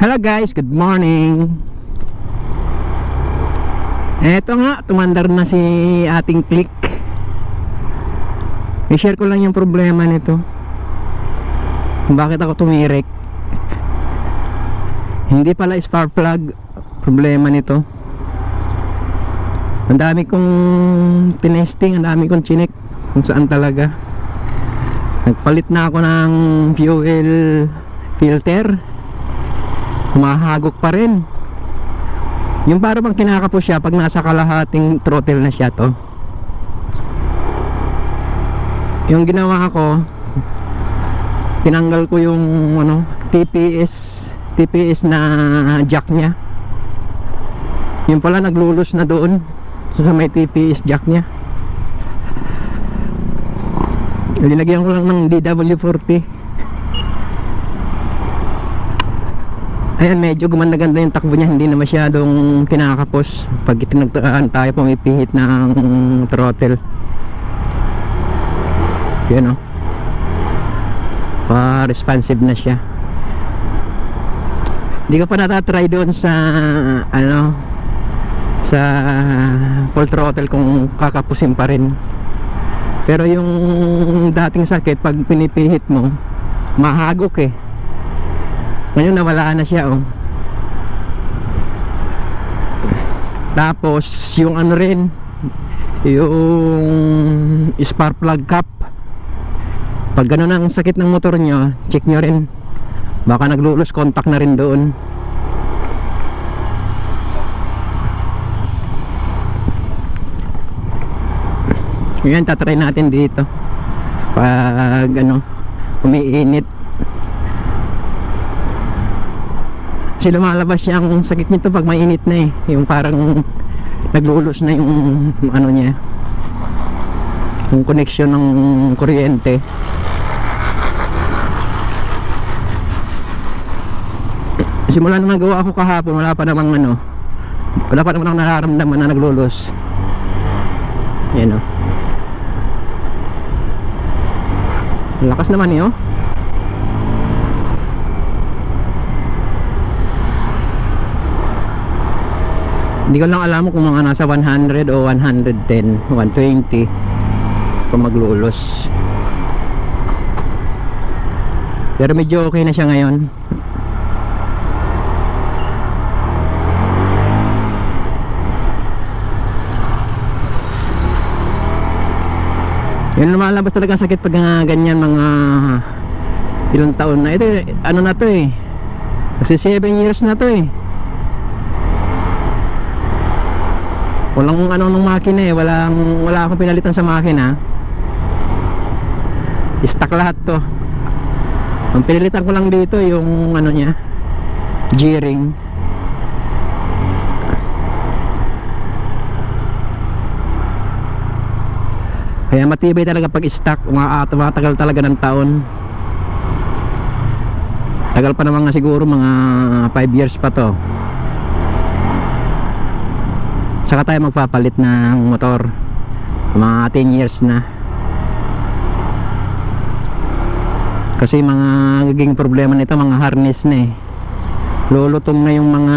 Hello guys, good morning. Eto nga, tumandar na si ating click. I-share ko lang yung problema nito. Bakit ako tumirik. Hindi pala spark plug problema nito. Ang dami kong tinesting, ang dami kong chinek kung saan talaga. Nagpalit na ako ng fuel filter humahagok pa rin. Yung para bang kinakapos siya pag nasa kalahating throttle na siya to. Yung ginawa ko tinanggal ko yung ano TPS TPS na jack niya. Yung pala naglulus na doon sa may TPS jack niya. Linagyan ko lang ng DW40 Ayan, medyo gumanda-ganda yung takbo niya, hindi na masyadong kinakapos pag itinagtaan tayo pumipihit ng throttle. Yun o. Pa-responsive na siya. Hindi ko pa natatry doon sa ano sa full throttle kung kakapusin pa rin. Pero yung dating sakit pag pinipihit mo, mahagok eh. Ngayon nawala na siya oh. Tapos yung ano rin yung spark plug cap. Pag ganun ang sakit ng motor nyo check nyo rin. Baka naglulus contact na rin doon. Yan tatry natin dito. Pag ano umiinit kasi lumalabas yung sakit nito pag mainit na eh. Yung parang naglulus na yung ano niya. Yung connection ng kuryente. Simula nung nagawa ko kahapon wala pa namang ano. Wala pa namang nararamdaman na naglulus yan o Ang lakas naman eh oh Hindi ko lang alam kung mga nasa 100 o 110, 120 kung maglulos. Pero medyo okay na siya ngayon. Yun lumalabas talaga sakit pag nga ganyan mga ilang taon na. Ito, ano na to eh. Kasi 7 years na to eh. Walang ano nung makina eh, walang wala akong pinalitan sa makina. Stock lahat 'to. Ang pinalitan ko lang dito yung ano niya, G-ring. Kaya matibay talaga pag stock, uma- tumatagal talaga ng taon. Tagal pa naman nga siguro mga 5 years pa to saka tayo magpapalit ng motor. Mga 10 years na. Kasi mga naging problema nito mga harness na eh. Lulutong na yung mga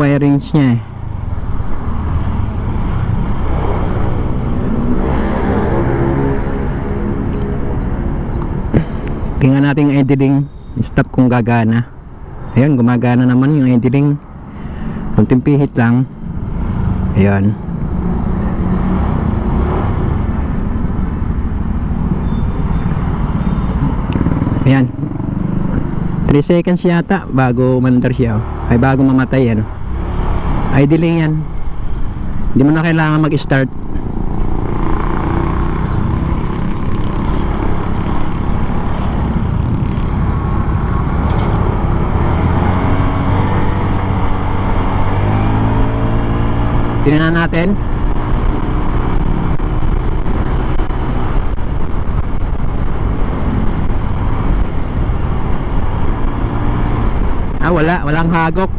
wirings niya eh. Tingnan natin yung idling stop kung gagana. Ayun gumagana naman yung idling kunting pihit lang Ayan. Ayan. 3 seconds yata bago mandar siya. oh. Ay bago mamatay ano. Idling yan. Hindi mo na kailangan mag-start. Tingnan natin. Ah, wala. Walang hagok.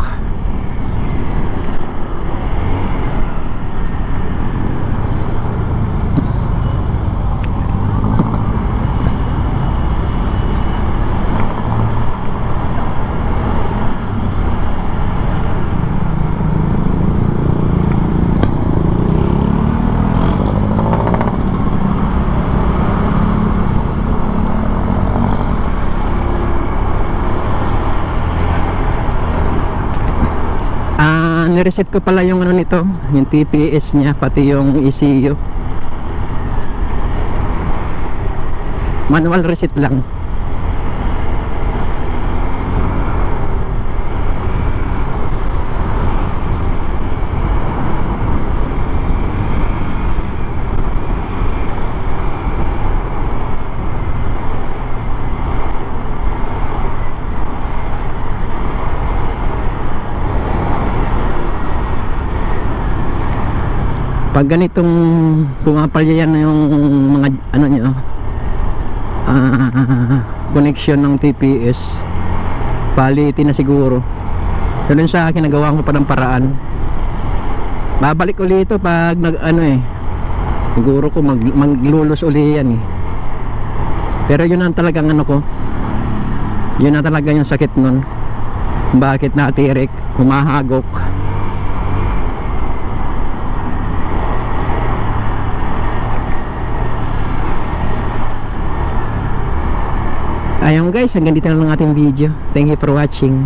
Nireset ko pala yung ano nito, yung TPS niya, pati yung ECU. Manual reset lang. Pag ganitong pumapalya yan yung mga ano nyo ah connection ng TPS palitin na siguro. Ganun sa akin nagawa ko pa ng paraan. Babalik uli ito pag nag ano eh siguro ko mag, maglulos uli yan eh. Pero yun ang talagang ano ko yun na talaga yung sakit nun. Bakit natirik humahagok Ayun guys, hanggang dito na lang ang ating video. Thank you for watching.